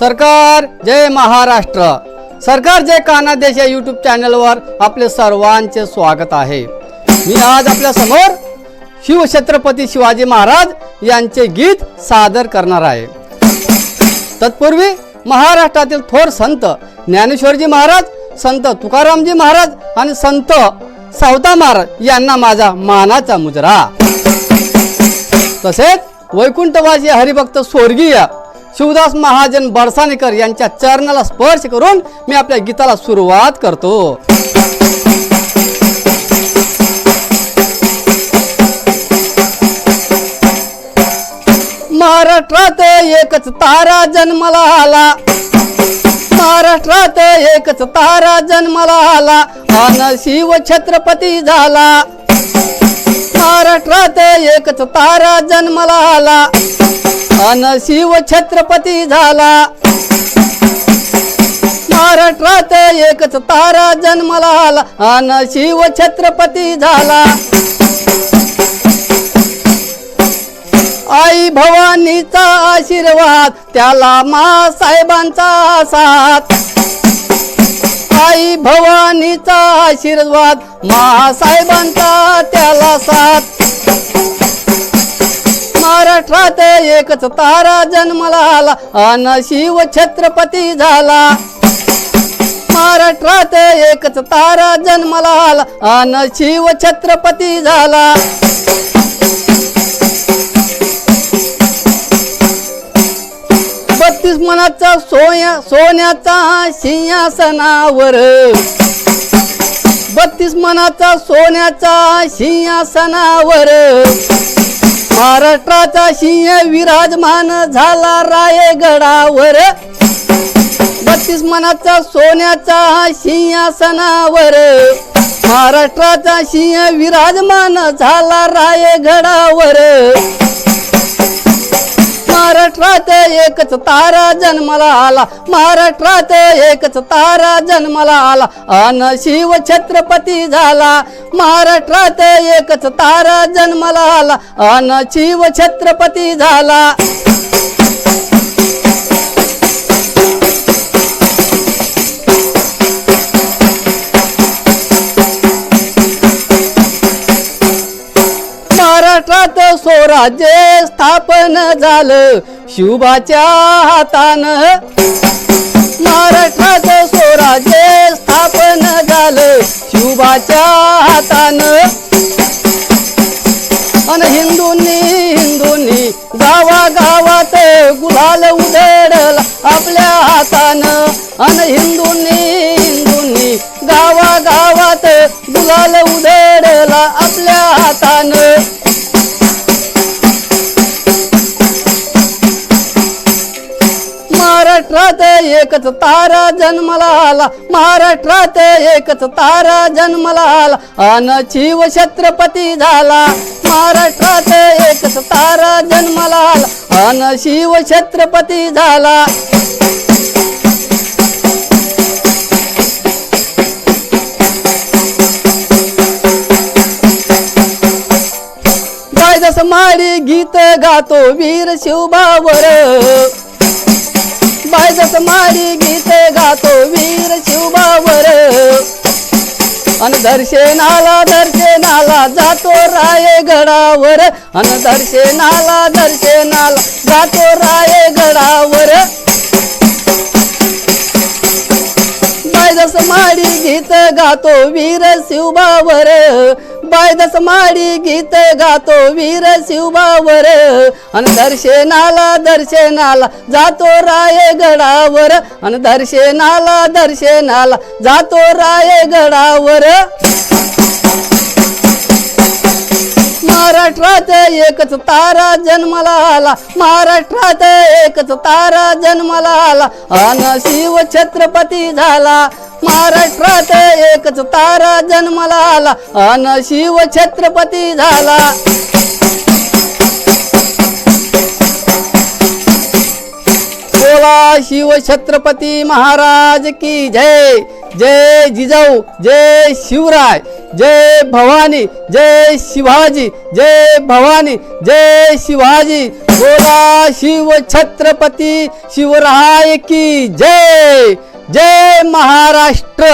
सरकार जय महाराष्ट्र. सरकार जय कानादेश या यूट्यूब चॅनलवर आपले सर्वांचे स्वागत आहे. मी आज आपल्यासमोर शिवछत्रपती शिवाजी महाराज यांचे गीत सादर करणार आहे. तत्पूर्वी महाराष्ट्रातील थोर संत ज्ञानेश्वरजी महाराज संत तुकारामजी महाराज आणि संत सावता महाराज यांना माझा मानाचा मुजरा. तसेच वैकुंठवासी हरिभक्त स्वर्गीय शिवदास महाजन बरसानेकर यांच्या चरणाला स्पर्श करून मी आपल्या गीताला सुरुवात करतो. महाराष्ट्रात एकच तारा जन्माला आला. महाराष्ट्रात एकच तारा जन्माला आला. अन शिव छत्रपती झाला. महाराष्ट्रात एकच तारा जन्माला आला. अन शिव छत्रपती झाला. महाराष्ट्रात एकच तारा जन्मला आला. अन शिव छत्रपती झाला. आई भवानीचा आशीर्वाद त्याला मा साहेबांचा साथ. आई भवानीचा आशीर्वाद महासाहेबांचा त्याला साथ. महाराष्ट्रात एकच तारा जन्मला आला. अन शिव छत्रपती झाला. महाराष्ट्रात एकच तारा जन्मला आला. अन शिव छत्रपती झाला. बत्तीस मनाचा सोया सोन्याचा सिंहासनावर. बत्तीस मनाचा सोन्याचा सिंहासनावर. महाराष्ट्राचा सिंह विराजमान झाला रायगडावर. बत्तीस मनाचा सोन्याचा सिंहासनावर. महाराष्ट्राचा सिंह विराजमान झाला रायगडावर. महाराष्ट्रात एकच तारा जन्माला आला. महाराष्ट्रात एकच तारा जन्माला आला. अन शिव छत्रपती झाला. महाराष्ट्रात एकच तारा जन्माला आला. अन शिव छत्रपती झाला. महाराष्ट्रात स्वराज्य स्थापन झालं शिवबाच्या हातान. महाराष्ट्रात स्वराज्य स्थापन झालं शिवबाच्या हातान. अन हिंदूंनी हिंदूंनी गावा गावात गुलाल उधळला आपल्या हातान. अन हिंदूंनी हिंदूंनी गावा गावात गुलाल उधळला आपल्या हातान. महाराष्ट्रात एकच तारा जन्मला आला महाराष्ट्रात एकच तारा जन्मला आला अन शिव छत्रपती झाला. महाराष्ट्रात एकच तारा जन्मला आला अन शिव छत्रपती झाला. गायदस माडी गीत गातो वीर शिवबावर. बायजस गीत गातो वीर शिवबावर. अन दर्शनाला दर्शनाला जातो रायगडावर अन दर्शनाला दर्शनाला जातो रायगडावर बायदस माडी गीत गातो वीर शिवबावर. बायदस माडी गीत गातो वीर शिवबावर अन दर्शनाला दर्शनाला जातो रायगडावर अन दर्शनाला दर्शनाला जातो रायगडावर महाराष्ट्रात एकच तारा जन्माला आला. महाराष्ट्रात एकच तारा जन्माला आला. अन शिव छत्रपती झाला. महाराष्ट्रात एकच तारा जन्मला आला अन शिव छत्रपती झाला. बोला शिव छत्रपती महाराज की जय. जय जिजाऊ जय शिवराय जय भवानी जय शिवाजी जय भवानी जय शिवाजी. बोला शिव छत्रपती शिवराय की जय. जय महाराष्ट्र!